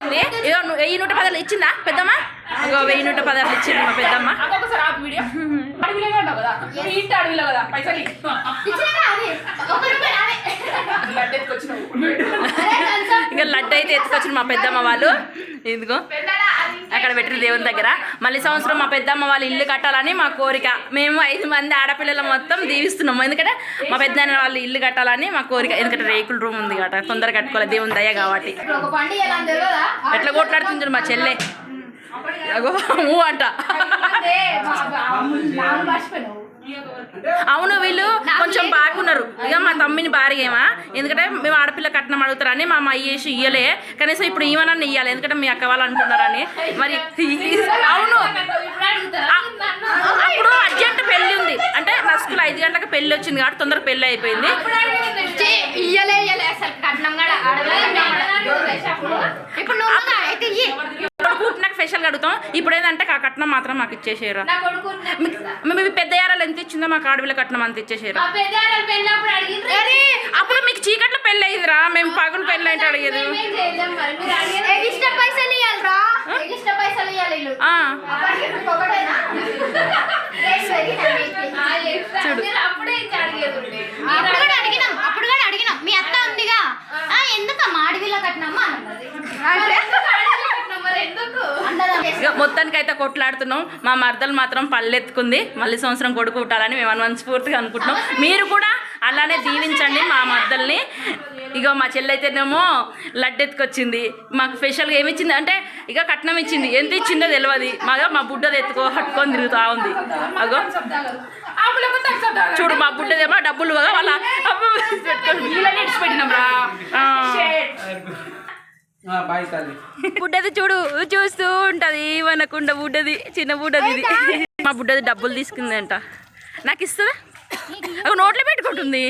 ను- వెయ్యి నూట పదాలు ఇచ్చిందా పెద్దమ్మ? ఇగో వెయ్యి నూట పదాలు ఇచ్చింది మా పెద్దమ్మ. ఇంకా లడ్డు అయితే ఎత్తుకొచ్చిన మా పెద్దమ్మ వాళ్ళు. ఇదిగో. అక్కడ పెట్టిన దేవుని దగ్గర. మళ్ళీ సంవత్సరం మా పెద్దమ్మ వాళ్ళు ఇల్లు కట్టాలని మా కోరిక. మేము ఐదు మంది ఆడపిల్లలు మొత్తం దీవిస్తున్నాము. ఎందుకంటే మా పెద్దన్న వాళ్ళు ఇల్లు కట్టాలని మా కోరిక. ఎందుకంటే రేకుల రూమ్ ఉంది కాబట్టి తొందరగా కట్టుకోవాలి. దేవుని దయ కాబట్టి? ఎట్లా కొట్లాడుతుంది మా చెల్లె? ఊ అంట. అవును వీళ్ళు కొంచెం బాగున్నారు. ఇక మా తమ్మిని భార్యేమా? ఎందుకంటే మేము ఆడపిల్ల కట్నం అడుగుతారని మా అమ్మ అయ్యేసి ఇయ్యలే. కనీసం ఇప్పుడు ఈవనన్న ఇయ్యాలి. ఎందుకంటే మీ అక్క వాళ్ళు అంటున్నారని. మరి అవును. అప్పుడు అర్జెంట్ పెళ్ళి ఉంది. అంటే నా స్కూల్ ఐదు గంటలకు పెళ్ళి వచ్చింది కాబట్టి తొందరగా పెళ్ళి అయిపోయింది. ఇయ్యలే ఇయ్యలే అసలు కట్నం కూడా అడగలేదు ఇప్పుడు నువ్వు కూడా అయితే ఇయ్యి. ఇప్పుడు పుట్టినాక స్పెషల్గా అడుగుతాం. ఇప్పుడు ఏంటంటే ఆ కట్నం మాత్రం మాకు ఇచ్చేసారు. మేము పెద్ద యారాలు ఎంత ఇచ్చిందో మాకు ఆడపిల్ల కట్నం అంత ఇచ్చేసారు అప్పుడు మీకు చీకట్లో పెళ్ళి అయ్యిందిరా మేము పగులు పెళ్ళి అంటే అడిగేది. మేమేం చేయలేం మరి. మీరు అడిగేది- ఎగిస్ట్రా పైసలు ఇయ్యాలిరా. ఎగిస్ట్రా పైసలు ఇయ్యాలి వీళ్ళు. ఆ, అప్పటికి ఇప్పుడు ఒకటేనా? రేట్ పెరిగినాయి. చూడు. మీరు అప్పుడే ఇచ్చి అడిగేది ఉండే. అప్పుడు కూడా అడిగినాం అప్పుడు కూడా అడిగినాం మీ అత్త ఉందిగా ఆ, ఎందుకమ్మా అడవిలో కట్టినమ్మా అన్నది ఎందుకు అడవిలో కట్టినాం మరి ఎందుకు ఇక మొత్తానికి అయితే కొట్లాడుతున్నాం. మా మర్దలు మాత్రం పళ్ళెత్తుకుంది మళ్ళీ సంవత్సరం కొడుకు పుట్టాలని మేము మనస్ఫూర్తిగా అనుకుంటున్నాం. మీరు కూడా అలానే దీవించండి మా మర్దల్ని. ఇక మా చెల్లి అయితేనేమో ఎత్తుకొచ్చింది మాకు స్పెషల్గా ఏమి ఇచ్చింది అంటే ఇక కట్నం ఇచ్చింది. ఎంత ఇచ్చిందో తెలియదు మాగా మా బుడ్డది ఎత్తుకో హట్టుకొని తిరుగుతా ఉంది. అగో. చూడు మా బుడ్డదేమో డబ్బులు కదా వాళ్ళ పెట్టుకొని నీళ్ళని ఇడిచిపెట్టినాం రా. బాయ్ తల్లి. బుడ్డది చూడు చూస్తూ ఉంటది. మనకుండ బుడ్డది చిన్న బుడ్డది ఇది. మా బుడ్డది డబ్బులు తీసుకుందంట. నాకు ఇస్తుందా? నోట్లో పెట్టుకుంటుంది.